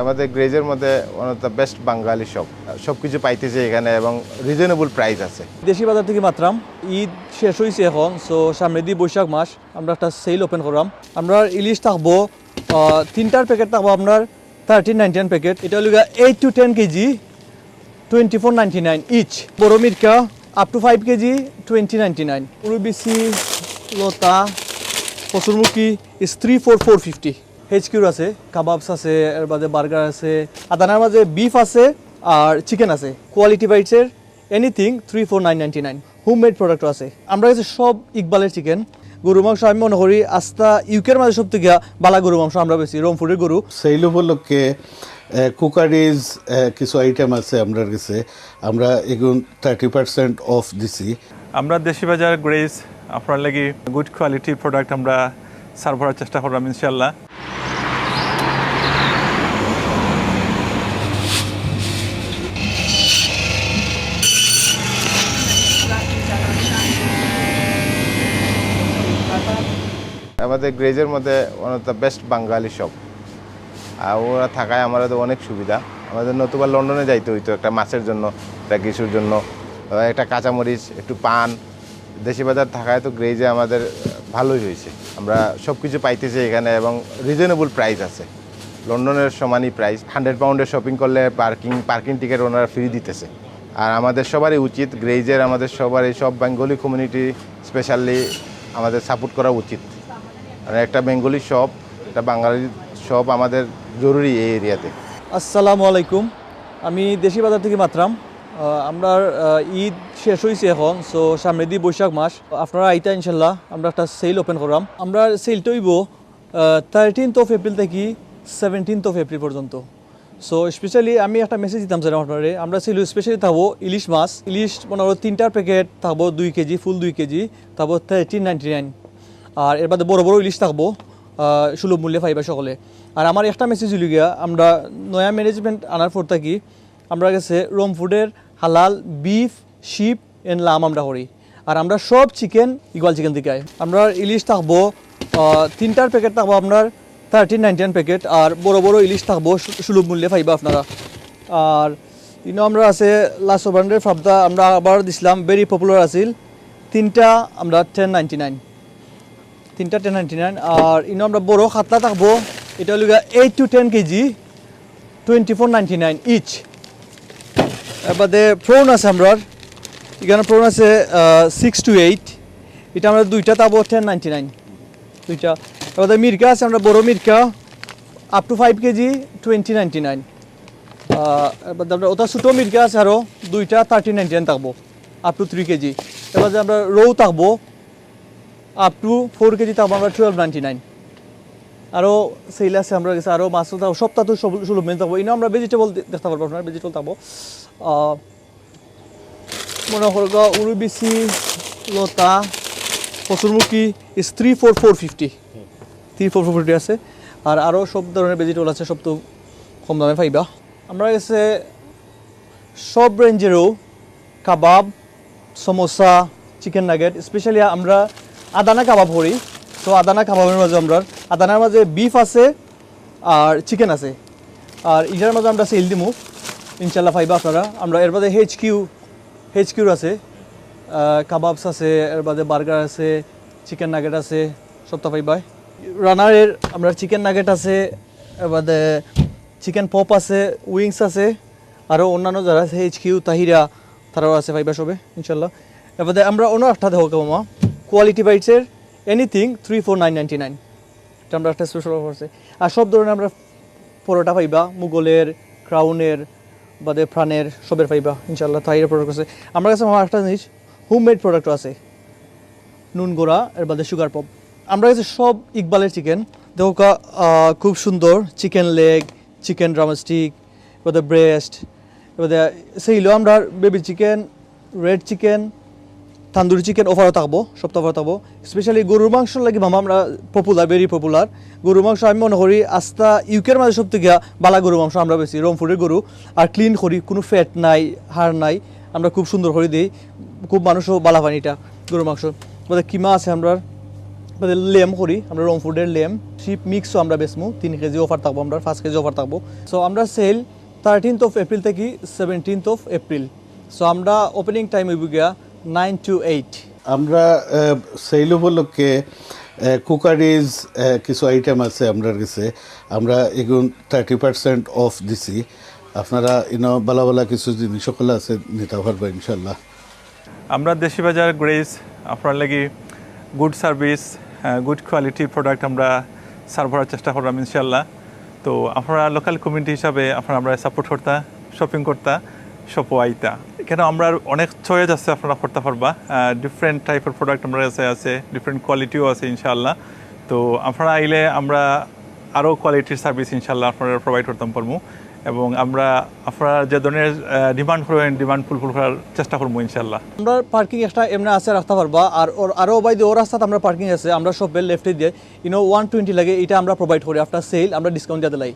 আমাদের গ্রেজের মধ্যে one of the best Bangali shop সব। কিছু পাইতেছে এখানে এবং রিজনেবল প্রাইস আছে। দেশি বাজার থেকে মাত্রাম, ঈদ শেষ হয়েছে এখন সো সামনে দিয়ে বৈশাখ মাস, আমরা একটা সেল ওপেন করলাম। আমরা ইলিশ থাকব তিনটার প্যাকেট থাকব আপনার থার্টিন নাইনটি নাইন প্যাকেট এটা হলো eight to ten K G twenty four ninety nine each বড় মির্কা up to five K G twenty ninety nine উরুবিসি লতা কসুরমুখী is three four four fifty হেচকিউর আছে কাবাবস আছে এর বাদে বার্গার আছে আদানার মাঝে বিফ আছে আর চিকেন আছে। Quality বাইটসের anything three four nine ninety nine homemade প্রোডাক্টও আছে। আমরা কাছে সব ইকবালের চিকেন গরু মাংস আমি মনে করি আস্তা ইউকের মাঝে সব থেকে বালা গরু মাংস আমরা বেশি রংপুরের গরু। সেল উপলক্ষে কুকারিজ কিছু আইটেম আছে আমরা কাছে। আমরা এগুন থার্টি পার্সেন্ট অফ দিছি। আমরা দেশি বাজার গ্রেস আপনার লাগি গুড কোয়ালিটির প্রোডাক্ট আমরা সার্ভ করার চেষ্টা করলাম ইনশাল্লাহ আমাদের গ্রেজের মধ্যে one of the best Bangali shop আর ওরা থাকায় আমাদের অনেক সুবিধা। আমাদের নতুবা লন্ডনে যাইতে হইতো একটা মাছের জন্য, একটা কিছুর জন্য একটা কাঁচামরিচ, একটু পান। দেশি বাজার থাকায় তো গ্রেজে আমাদের ভালোই হয়েছে। আমরা সব কিছু পাইতেছি এখানে এবং রিজনেবল প্রাইস আছে। লন্ডনের সমানই প্রাইস হান্ড্রেড পাউন্ডের শপিং করলে পার্কিং পার্কিং টিকিট ওনারা ফ্রি দিতেছে। আর আমাদের সবারই উচিত, গ্রেজের আমাদের সবারই, সব বেঙ্গলি কমিউনিটি স্পেশালি আমাদের সাপোর্ট করা উচিত। আর একটা বেঙ্গলি শপ একটা বাঙালি শপ আমাদের জরুরি এই এরিয়াতে। আসসালামু আলাইকুম। আমি দেশি বাজার থেকে মাত্রাম। আমরা ঈদ শেষ হয়েছে এখন সো সামনে দিয়ে বৈশাখ মাস। আপনারা আইতা ইনশাল্লাহ, আমরা একটা সেল ওপেন করলাম। আমরা সেলটা হইব থার্টিনথ অফ এপ্রিল থেকে সেভেন্টিনথ অফ এপ্রিল পর্যন্ত। সো স্পেশালি আমি একটা মেসেজ দিতাম স্যার আপনারে, আমরা সেল স্পেশালি থাকব ইলিশ মাছ। ইলিশ মনে তিনটার প্যাকেট থাকব দুই কেজি ফুল দুই কেজি, থাকব থার্টিন নাইনটি নাইন আর এর বাদে বড় বড় ইলিশ থাকব সুলভ মূল্যে পাইবা সকলে। আর আমার একটা মেসেজ হইল গিয়া, আমরা নয়া ম্যানেজমেন্ট আনার পর থাকি, আমরা গেছে রোম ফুডের হালাল বিফ শিপ এন্ড লাম আমরা করি। আর আমরা সব চিকেন ইকুয়াল চিকেন আই। আমরা ইলিশ থাকব তিনটার প্যাকেট থাকব আপনার থার্টিন নাইনটি প্যাকেট আর বড় বড় ইলিশ থাকব সুলভ মূল্যে পাইবা আপনারা। আর ইনো আমরা আছে লাস্ট ওভারের ফাবদা, আমরা আবার দিছিলাম ভেরি পপুলার আছিল, তিনটা আমরা টেন নাইনটি নাইন তিনটা টেন নাইনটি নাইন আর ইনো আমরা বড় খাতলা থাকব। এটা হলো eight to ten K G twenty four ninety nine each এবারে প্রোন আছে আমরা এখানে প্রোন আছে সিক্স টু এইট এটা আমরা দুইটা তাবো টেন নাইনটি নাইন দুইটা। এবারে মির্কা আছে, আমরা বড় মির্কা। Up to five K G twenty ninety nine এবার আমরা ওটা ছোটো মির্কা আছে আরও দুইটা থার্টি নাইনটি নাইন থাকব। Up to three K G. এবার আমরা রৌ থাকব। আপ টু ফোর কেজি থাকব আমরা টুয়েলভ নাইনটি নাইন আরও সেল আছে, আমরা গেছে আরও মাছও থাকব সপ্তাহ তো সুলভ মেন থাকব ইনো আমরা ভেজিটেবল দেখতে পারব আপনার ভেজিটেবল থাকব মনে করো উরুবিসি লতা কসুরমুখী is three four four fifty three four four fifty আছে। আর আরও সব ধরনের ভেজিটেবল আছে, সব তো কম দামে পাইবা। আমরা গেছে সব রেঞ্জেরও kebab, samosa chicken nugget specially আমরা আদানা কাবাব করি তো আদানা কাবাবের মাঝে আমরা, আদানার মাঝে বিফ আছে আর চিকেন আছে। আর ইটার মাঝে আমরা সেল দিমু। ইনশাল্লাহ পাইবা আপনারা। আমরা এর বাদে হেচ কিউ হেচ কিউর আছে। কাবাবস আছে, এর বাদে বার্গার আছে চিকেন নাগেট আছে সবটা পাইবা রানারের আমরা চিকেন নাগেট আছে, এর বাদে চিকেন পপ আছে উইংস আছে আরও অন্যান্য যারা আছে এইচ কিউ তাহিরা তারাও আছে, পাইবা সবে ইনশাল্লাহ এবারে আমরা অন্য একটা দেখো কেমন quality বাইটসের anything three four nine ninety nine এটা আমরা একটা স্পেশাল অফার আছে। আর সব ধরনের আমরা পরোটা পাইবা, মুগলের ক্রাউনের বাদে প্রাণের, সবের পাইবা ইনশাল্লাহ তাহিরা প্রোডাক্ট আছে। আমার কাছে আমার একটা জিনিস হোম মেড প্রোডাক্টও আছে। নুন গোড়া, এর বাদে সুগার পপ আমরা কাছে সব ইকবালের চিকেন দেখো খুব সুন্দর চিকেন লেগ চিকেন ড্রামস্টিক এবারে ব্রেস্ট এবারে সেইগুলো আমরা baby chicken red chicken tandoori chicken অফারও থাকব, সপ্তাহ থাকব। স্পেশালি গরুর মাংস লাগে মামা, আমরা পপুলার ভেরি পপুলার গরুর মাংস আমি মনে করি আস্তা ইউকের মাঝে সব থেকে বালা গরুর মাংস আমরা বেশি, রংপুরের গরু। আর ক্লিন করি, কোনো ফ্যাট নাই, হাড় নাই, আমরা খুব সুন্দর করে দিই। খুব মানুষও বালা পানি এটা, গরুর মাংস। আমাদের কিমা আছে আমরা আপনাদের লেম করি, আমরা রং ফুডের লেম। শিপ মিক্সও আমরা বেচমু, তিন কেজি অফার থাকব আমরা, পাঁচ কেজি অফার থাকব। সো আমরা সেল থার্টিনথ অফ এপ্রিল থেকে সেভেন্টিনথ অফ এপ্রিল সো আমরা ওপেনিং টাইম হইব গিয়া নাইন টু এইট আমরা সেল উপলক্ষে কুকারিজ কিছু আইটেম আছে আপনার কাছে। আমরা এগুন থার্টি পার্সেন্ট অফ দিছি। আপনারা ইনো বালা বালা কিছু জিনিস সকল আছে নিতে পারব ইনশাল্লাহ আমরা দেশি বাজার গ্রেস আপনার লাগি good service good quality product আমরা সার্ভ করার চেষ্টা করলাম ইনশাল্লাহ তো আপনারা লোকাল কমিউনিটি হিসাবে আপনারা আমরা সাপোর্ট করতা শপিং করতা শপও আইতা। কেন আমরা অনেক চয়েস আছে আপনারা করতে পারবা। ডিফারেন্ট টাইপের প্রোডাক্ট আমরা কাছে আছে ডিফারেন্ট কোয়ালিটিও আছে ইনশাল্লাহ তো আপনারা আইলে আমরা আরও কোয়ালিটির সার্ভিস ইনশাল্লাহ আপনারা প্রোভাইড করতাম পারব এবং আমরা আপনারা যে ধরনের ডিমান্ড করবেন ডিমান্ড ফুলফিল করার চেষ্টা করব ইনশাল্লাহ আমরা পার্কিং একটা এমনি আছে রাখতে পারবা, আর আরও বাইরে ও রাস্তাতে আমরা পার্কিং আছে, আমরা সব লেফটে দিয়ে ইনো ওয়ান টোয়েন্টি লাগে, এটা আমরা প্রোভাইড করি আফটার সেল আমরা ডিসকাউন্ট দিয়ে দিলাই।